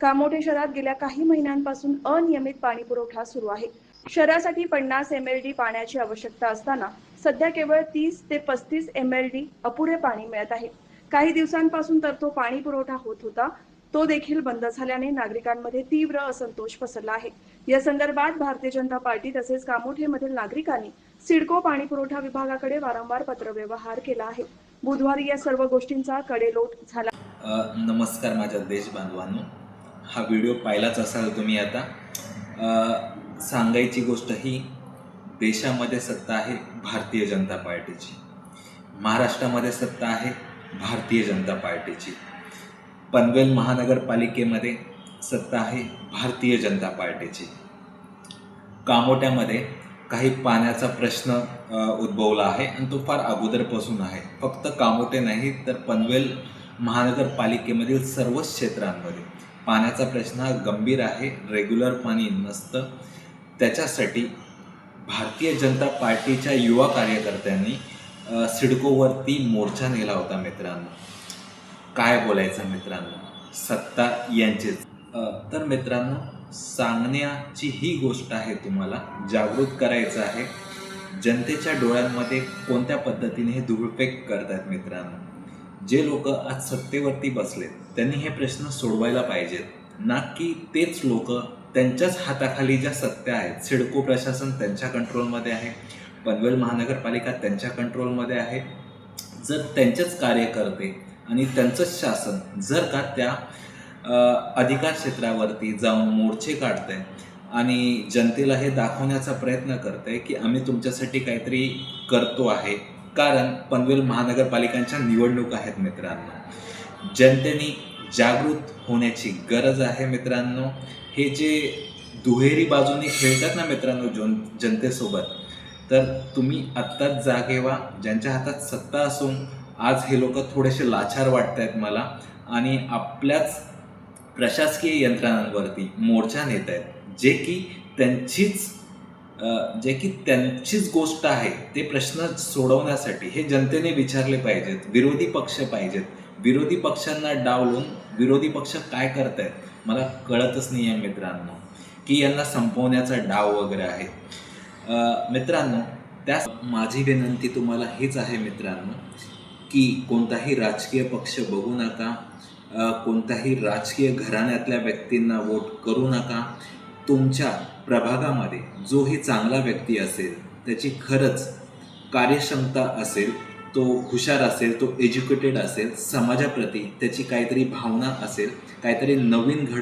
कामोठे शहरात गेल्या काही महिन्यांपासून अनियमित पाणी पुरवठा सुरू आहे. शहरासाठी पन्नास एम एल डी पाण्याची आवश्यकता असताना सध्या केवळ तीस ते पस्तीस एम एल डी अपुरे पाणी मिळत आहे. काही दिवसांपासून तर तो पाणी पुरवठा होत होता तो देखील बंद झाल्याने नागरिकांमध्ये तीव्र असंतोष पसरला आहे. या संदर्भात भारतीय जनता पार्टी तसेच कामोठेमधील नागरिकांनी सिडको पाणी पुरवठा विभागाकडे वारंवार पत्रव्यवहार केला आहे. बुधवारी या सर्व गोष्टींचा कडेलोट झाला. नमस्कार माझ्या देशबांधवांनो. हा व्हिडिओ पाहिलाच असाल तुम्ही आता. सांगायची गोष्ट ही देशामध्ये सत्ता आहे भारतीय जनता पार्टीची. महाराष्ट्रामध्ये सत्ता आहे भारतीय जनता पार्टीची. पनवेल महानगरपालिकेमध्ये सत्ता आहे भारतीय जनता पार्टीची. कामोट्यामध्ये काही पाण्याचा प्रश्न उद्भवला आहे आणि तो फार अगोदरपासून आहे. फक्त कामोटे नाही तर पनवेल महानगरपालिकेमधील सर्वच क्षेत्रांमध्ये. पाण्याचा प्रश्न हा गंभीर आहे रेग्युलर पाणी नसतं. त्याच्यासाठी भारतीय जनता पार्टीच्या युवा कार्यकर्त्यांनी सिडकोवरती मोर्चा नेला होता मित्रांनो. काय बोलायचं मित्रांनो? सत्ता यांचेच. तर मित्रांनो सांगण्याची ही गोष्ट आहे तुम्हाला जागृत करायचं आहे. जनतेच्या डोळ्यांमध्ये कोणत्या पद्धतीने हे धुळफेक करतात मित्रांनो? जे लोक आज सत्तेवरती बसलेत त्यांनी हे प्रश्न सोडवायला पाहिजेत. ना की तेच लोक त्यांच्याच हाताखाली ज्या सत्या आहेत सिडको प्रशासन त्यांच्या कंट्रोलमध्ये आहे पनवेल महानगरपालिका त्यांच्या कंट्रोलमध्ये आहे. जर त्यांचेच कार्यकर्ते आणि त्यांचंच शासन जर का त्या अधिकार क्षेत्रावरती जाऊन मोर्चे काढते आणि जनतेला हे दाखवण्याचा प्रयत्न करते की आम्ही तुमच्यासाठी काहीतरी करतो आहे कारण पनवेल महानगरपालिकांच्या निवडणूक आहेत मित्रांनो. जनतेने जागृत होण्याची गरज आहे मित्रांनो. हे जे दुहेरी बाजूने खेळतात ना मित्रांनो जन जनतेसोबत तर तुम्ही आत्ताच जागे व्हा. ज्यांच्या हातात सत्ता असून आज हे लोक थोडेसे लाचार वाटत आहेत मला आणि आपल्याच प्रशासकीय यंत्रणांवरती मोर्चा नेत आहेत जे की त्यांचीच जे की त्यांचीच गोष्ट आहे ते प्रश्न सोडवण्यासाठी हे जनतेने विचारले पाहिजेत. विरोधी पक्ष पाहिजेत. विरोधी पक्षांना डावलून विरोधी पक्ष काय करतायत मला कळतच नाही आहे मित्रांनो की यांना संपवण्याचा डाव वगैरे आहे. मित्रांनो त्या माझी विनंती तुम्हाला हीच आहे मित्रांनो की कोणताही राजकीय पक्ष बघू नका कोणताही कोणत्याही राजकीय घराण्यातल्या व्यक्तींना वोट करू नका तुमच्या प्रभागामध्ये जो ही चांगला व्यक्ती असेल त्याची खरंच कार्यक्षमता असेल तो हुशार असेल तो एज्युकेटेड असेल समाजाप्रती त्याची काहीतरी भावना असेल काहीतरी नवीन घड